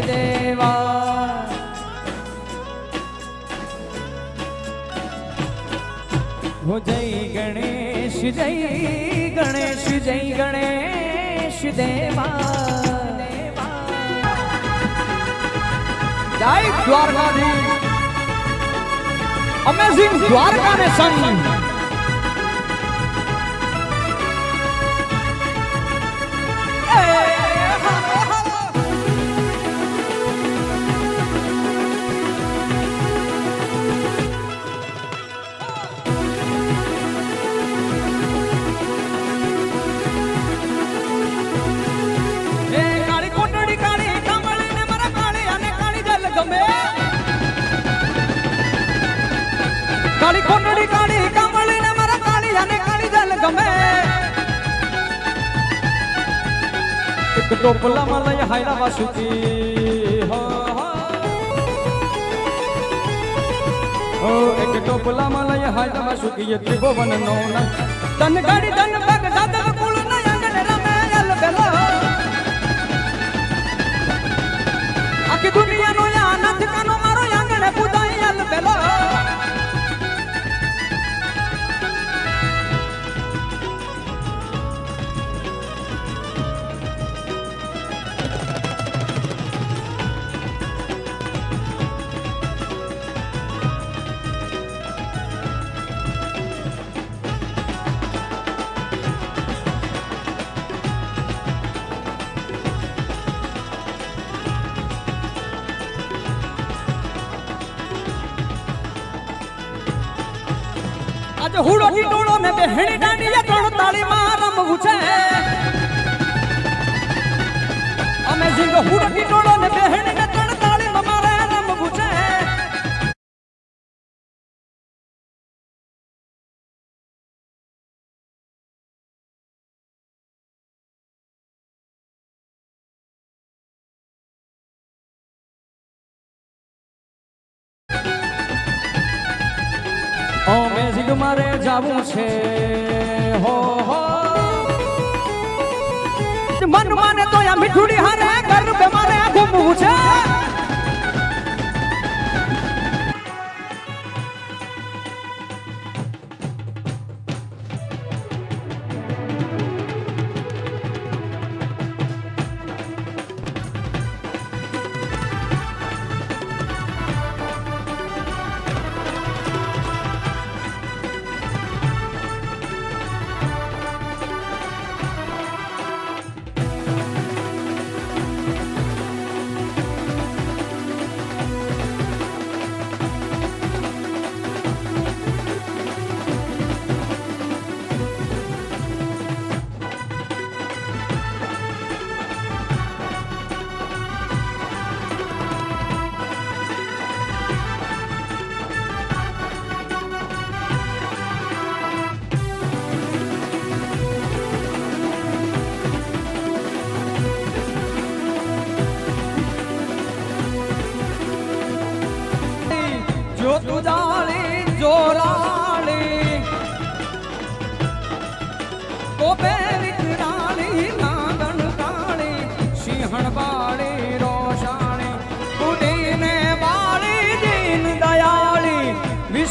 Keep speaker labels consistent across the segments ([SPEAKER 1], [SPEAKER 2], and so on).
[SPEAKER 1] દેવા. હો જય ગણેશ જય ગણેશ જય ગણેશ દેવા. જય દ્વારકાધીશ. અમેઝિંગ દ્વારકા ને સંગ. Hey! ટોપલામાં લઈ હાયરા વાસુકી હો એક ટોપલામાં લઈ હાયરા વાસુકી એ ત્રિભુવન નો નંદ. તન ગાડી તન પગ દાદવ કુળ ના આંગણ રમે અલ બેલો. આખી દુનિયાનો આનંદ કાનો મારો આંગણે પૂજાય અલ બેલો. આજે હુડો ટીટોળો ને બેહણી દાંડીએ ત્રણ તાળીમાં રમવું છે. અમે જીંગ હુડો ટીટોળો ને બેહણી ને જાવું છે. હો હો. મન માને તો આ મીઠુડી હારે ગરબે મારે ઘૂમવું છે.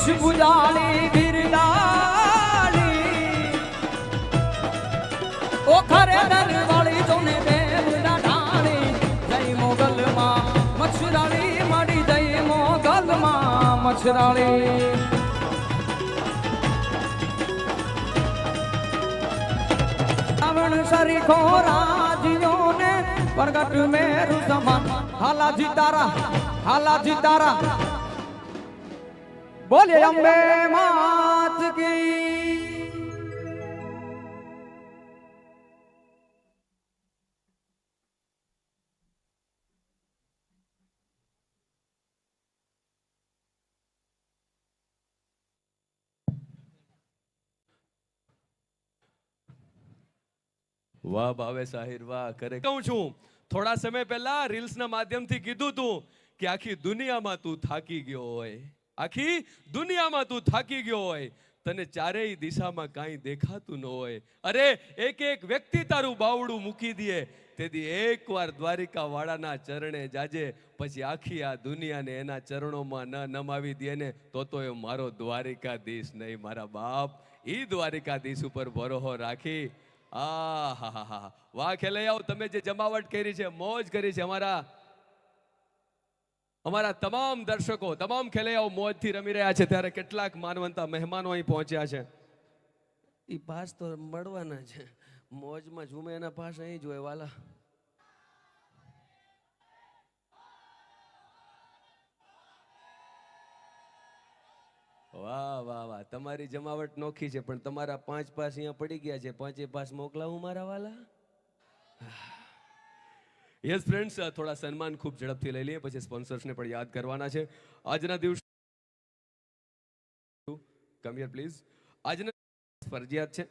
[SPEAKER 1] વિષ ગુજાળી બિરદાળી ઓ ખરે વાળી જોને દેવ ના ઢાળી જય મોગલમાં મચ્છરાળી માડી જય મોગલ માં મચ્છરાળી રાવણ સરીખો રાજીઓ ને પ્રગટ મેરુ સમાન હાલાજી તારા હાલાજી તારા બોલે અંબે માત કી.
[SPEAKER 2] વાહ ભાવે સાહિર વાહ કરે કહું છું થોડા સમય પહેલા રીલ્સના માધ્યમથી કીધું તું કે આખી દુનિયામાં તું થાકી ગયો હોય. આખી દુનિયામાં તું થાકી ગયો હોય, તને ચારેય દિશામાં કાંઈ દેખાતું ન હોય. અરે, એક એક વ્યક્તિ તારું બાવડું મૂકી દે. તેથી એકવાર દ્વારિકા વાળાના ચરણે જાજે, પછી આખી આ દુનિયાને એના ચરણોમાં ન નમાવી દે ને, તો તો એ મારો દ્વારિકાધીશ નહીં, મારા બાપ. એ દ્વારિકાધીશ ઉપર ભરોહો રાખી. આ હા હા હા વાહ, ખેલૈયાઓ, તમે જે જમાવટ કરી છે, મોજ કરી છે અમારા અમારા તમામ દર્શકો તમામ ખેલૈયાઓ મોજથી રમી રહ્યા છે. ત્યારે કેટલાક માનવંતા મહેમાનો અહીં પહોંચ્યા છે. એ પાસ તો મળવાના છે. મોજમાં ઝૂમે એના પાસ અહીં જ હોય વાલા. વાહ વાહ વાહ. તમારી જમાવટ નોખી છે પણ તમારા પાંચ પાસ અહીંયા પડી ગયા છે. પાંચે પાસ મોકલાવું મારા વાલા? યસ ફ્રેન્ડ્સ થોડા સન્માન ખૂબ ઝડપથી લઈ લઈએ. પછી સ્પોન્સર્સને પણ યાદ કરવાના છે. આજના દિવસે કમ હિયર પ્લીઝ આજના ફરજિયાત છે.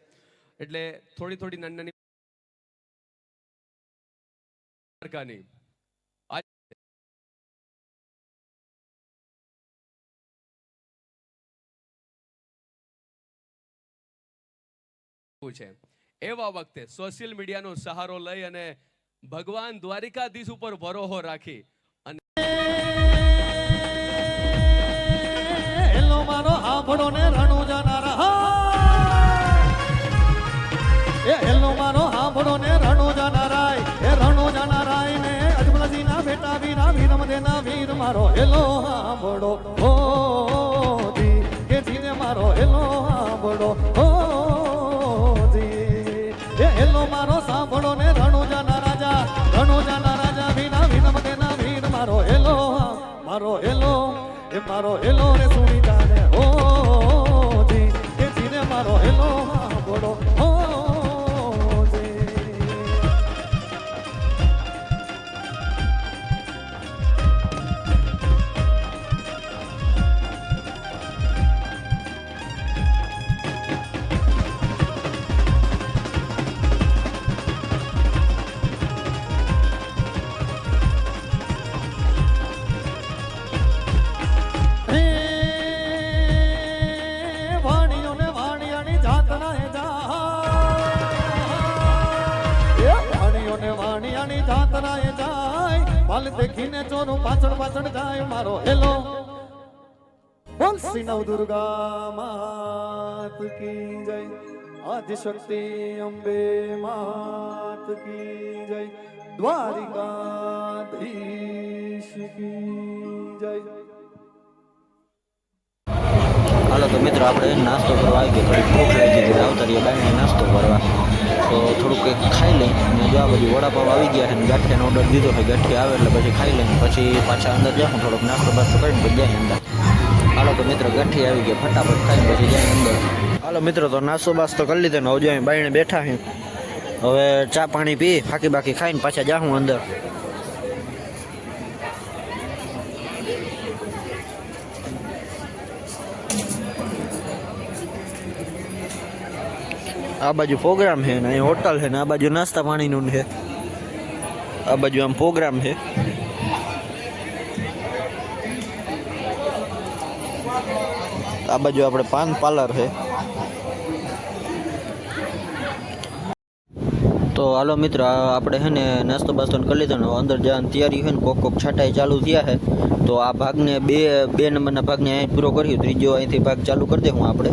[SPEAKER 2] એટલે થોડી થોડી નાની નાની માર્કાની છે. એવા વખતે સોશિયલ મીડિયાનો સહારો લઈ અને ભગવાન દ્વારિકાધીશ ઉપર ભરોહો રાખી અને
[SPEAKER 3] મારો રણુ જાનારા. એ હેલો, મારો આભડો ને રણુ જાનારાય. એ રણુ જાનારાય ને અજમલજી ના વીરમ દેના વીર મારો. હેલો, આભડો. એ મારો હેલો રે સુણી જાને ઓ જી. કે જીને મારો હેલો બોલો. હો વાણિયાની જાય. પાલ દેખીને ચોરું પાછળ પાછળ જાય મારો હેલો. બોલ શ્રી નવ દુર્ગા માત કી જય. આદિશક્તિ અંબે માત કી જય. દ્વારિકાધીશ કી જય.
[SPEAKER 4] હાલો તો મિત્રો, આપણે નાસ્તો કરવા આવી ગયો. ભૂખ લાગી હતી આવતારીએ બાઈને નાસ્તો કરવા. તો થોડુંક કંઈક ખાઈ લઈ અને જો આ બધી વડાપાવ આવી ગયા છે ને ગાંઠિયાનો ઓર્ડર દીધો છે, ગાંઠિયા આવે એટલે પછી ખાઈ લઈને પછી પાછા અંદર જાઉં, થોડોક નાસ્તો બાસ્તો કરીને પછી જાય અંદર. હાલો તો મિત્રો ગાંઠી આવી ગયા, ફટાફટ ખાઈને પછી જાય અંદર. હાલો મિત્રો તો નાસ્તો બાસ્તો કરી લીધો ને હજુ અહીં બાઈને બેઠા છે. હવે ચા પાણી પી ફાકી બાકી ખાઈને પાછા જાઉં અંદર. આ બાજુ પ્રોગ્રામ છે ને, અહીં હોટલ છે ને, આ બાજુ નાસ્તા પાણીનું છે. આ બાજુ આમ પ્રોગ્રામ છે. આ બાજુ આપણે પાન પાર્લર છે. તો હાલો મિત્ર, આ આપણે છે ને નાસ્તો બાસ્તો કરી લીધો ને, હવે અંદર જવાની તૈયારી હોય ને કોક કોક છાંટાઈ ચાલુ થયા છે. તો આ ભાગને બે બે નંબરના ભાગને અહીં પૂરો કર્યો, ત્રીજો અહીંથી ભાગ ચાલુ કરી દે હું આપણે.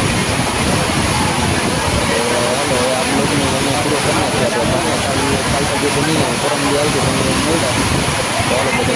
[SPEAKER 4] ખાલી કાલ સુધી તો નહીં આવે પરમ દી આવજો તમે મળ્યા